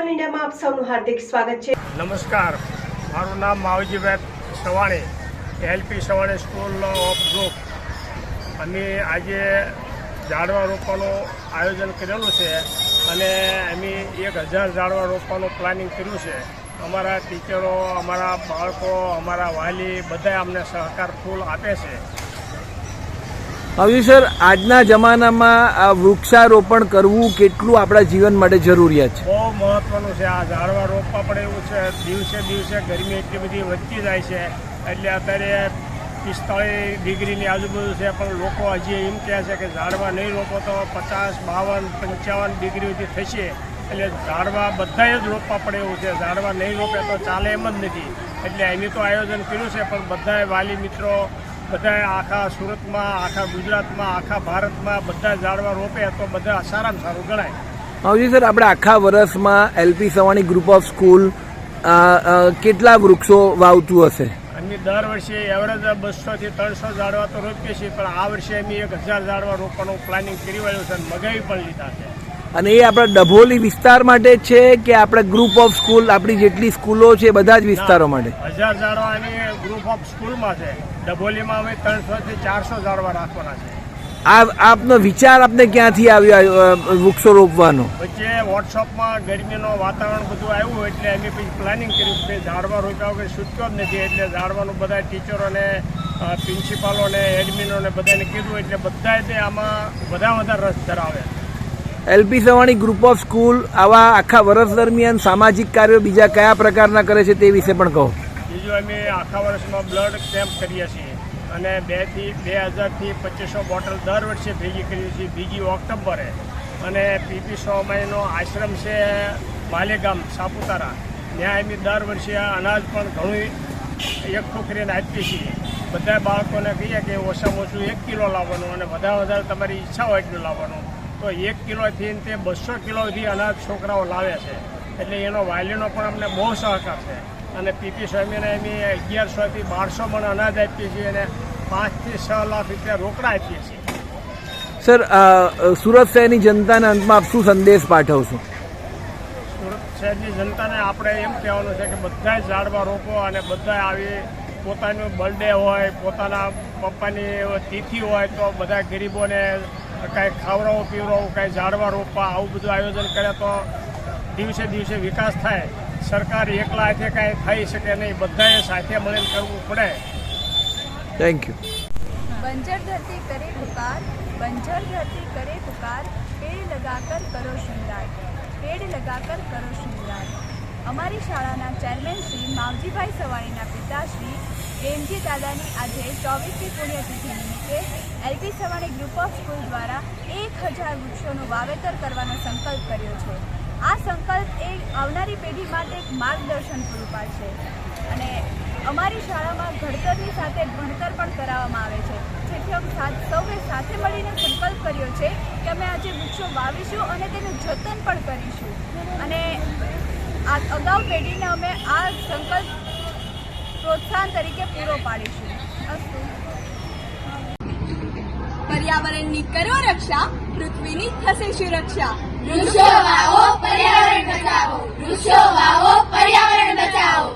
મીડિયામાં આપ સૌનું હાર્દિક સ્વાગત છે. નમસ્કાર, મારું નામ Mavjibhai Savani, LP Savani school of group. અમે આજે ઝાડવા રોપવાનું આયોજન કરેલું છે અને અમે એક હજાર ઝાડવા રોપવાનું પ્લાનિંગ કર્યું છે. અમારા ટીચરો, અમારા બાળકો, અમારા વાલી બધા અમને સહકાર ફૂલ આપે છે. હવે સર, આજના જમાનામાં આ વૃક્ષારોપણ કરવું કેટલું આપણા જીવન માટે જરૂરિયાત છે? બહુ મહત્વનું છે. આ ઝાડવા રોપવા પડે એવું છે. દિવસે દિવસે ગરમી એટલી બધી વધતી જાય છે. એટલે અત્યારે પિસ્તાળીસ ડિગ્રીની આજુબાજુ છે. પણ લોકો હજી એમ કહે છે કે ઝાડવા નહીં રોપો તો પચાસ, બાવન, પંચાવન ડિગ્રી સુધી થશે. એટલે ઝાડવા બધાએ જ રોપવા પડે એવું છે. ઝાડવા નહીં રોપે તો ચાલે એમ જ નથી. એટલે એની તો આયોજન કર્યું છે, પણ બધાએ વાલી મિત્રો બધાએ આખા સુરતમાં આખા ગુજરાતમાં આખા ભારતમાં બધા ઝાડવા રોપે તો બધા સારામાં સારું ગણાય. હવે સર આપણે આખા વર્ષમાં LP Savani group of school કેટલા વૃક્ષો વાવતું હશે? અમે દર વર્ષે એવરેજ બસો થી ત્રણસો ઝાડવા તો રોપીએ છીએ પણ આ વર્ષે અમે એક હજાર ઝાડવા રોપવાનું પ્લાનિંગ કરી વાળ્યું છે અને મગાવી પણ લીધા છે. અને એ આપણા ડભોલી વિસ્તાર માટે છે કે આપણા ગ્રુપ ઓફ સ્કૂલ આપણી જેટલી સ્કૂલો છે બધા જ વિસ્તારો માટે. હજાર ઝાડવા ગ્રુપ ઓફ સ્કૂલમાં છે. ડભોલીમાં અમે ત્રણસો થી ચારસો ઝાડવા રાખવાના છે. આ આપનો વિચાર આપને ક્યાંથી આવ્યો વૃક્ષો રોપવાનો? વચ્ચે વોટ્સઅપમાં ગરમીનો વાતાવરણ બધું આવ્યું એટલે અમે પછી પ્લાનિંગ કર્યું કે ઝાડવા રોપ્યા વગર છૂટતો જ નથી. એટલે ઝાડવાનું બધા ટીચરોને પ્રિન્સિપાલોને એડમિનોને બધાને કીધું એટલે બધાએ તે આમાં બધા વધારે રસ ધરાવે. LP Savani group of school આવા આખા વર્ષ દરમિયાન સામાજિક કાર્યો બીજા કયા પ્રકારના કરે છે તે વિશે પણ કહો. બીજું અમે આખા વર્ષમાં બ્લડ કેમ્પ કરીએ છીએ અને બેથી બે હજારથી પચીસો બોટલ દર વર્ષે ભેગી કરીએ છીએ. બીજી ઓક્ટોબરે અને પીપી સોમાઈનો આશ્રમ છે માલેગામ, સાપુતારા. ત્યાં અમે દર વર્ષે અનાજ પણ ઘણું એકઠું કરીને આપીએ છીએ. બધા બાળકોને કહીએ કે ઓછામાં ઓછું એક કિલો લાવવાનું અને વધારે વધારે તમારી ઈચ્છા હોય એટલું લાવવાનું. તો એક કિલોથી તે બસો કિલોથી અનાજ છોકરાઓ લાવે છે. એટલે એનો વાલીનો પણ અમને બહુ સહકાર છે. અને પીપી સ્વામીને અમે અગિયારસોથી બારસો મણ અનાજ આપીએ છીએ અને પાંચથી છ લાખ રૂપિયા રોકડા આપીએ છીએ. સર સુરત શહેરની જનતાને અંતમાં આપ શું સંદેશ પાઠવશો? સુરત શહેરની જનતાને આપણે એમ કહેવાનું છે કે બધાય ઝાડવા રોપો અને બધાય આવી પોતાનું બર્થડે હોય પોતાના પપ્પાની તિથિ હોય તો બધા ગરીબોને કાંઈ ખાવડાવો પીવડાવો કાંઈ ઝાડવા રોપવા આવું બધું આયોજન કરે તો દિવસે દિવસે વિકાસ થાય. સરકાર એકલા હાથે કાંઈ થઈ શકે નહીં. બધાએ સાથે મળીને કરવું પડે. થેન્ક યુ બંજર ધરતી કરે પુકાર બંજર ધરતી કરે પુકાર પેડ લગાકર કરો શિંગાર પેડ લગાકર કરો શિંગાર. અમારી શાળાના ચેરમેન શ્રી માવજીભાઈ સવાણીના પિતાશ્રી પ્રેમજી દાદાની આજે ચોવીસમી પુણ્યતિથિ નિમિત્તે LP Savani group of school દ્વારા એક હજાર વૃક્ષોનું વાવેતર કરવાનો સંકલ્પ કર્યો છે. આ સંકલ્પ એ આવનારી પેઢી માટે એક માર્ગદર્શન પૂરું પાડશે. અને અમારી શાળામાં ઘડતરની સાથે ભણતર પણ કરાવવામાં આવે છે. જેથી અમે સૌએ સાથે મળીને સંકલ્પ કર્યો છે કે અમે આજે વૃક્ષો વાવીશું અને તેનું જતન પણ કરીશું. અને આ અગાઉ પેઢીને અમે આ સંકલ્પ પ્રોત્સાહન તરીકે પૂરો પાડીશું. અસ્તુ. પર્યાવરણની કરો રક્ષા પૃથ્વીની થશે સુરક્ષા વૃક્ષો વાવો પર્યાવરણ બચાવો. વૃક્ષો વાવો પર્યાવરણ બચાવો.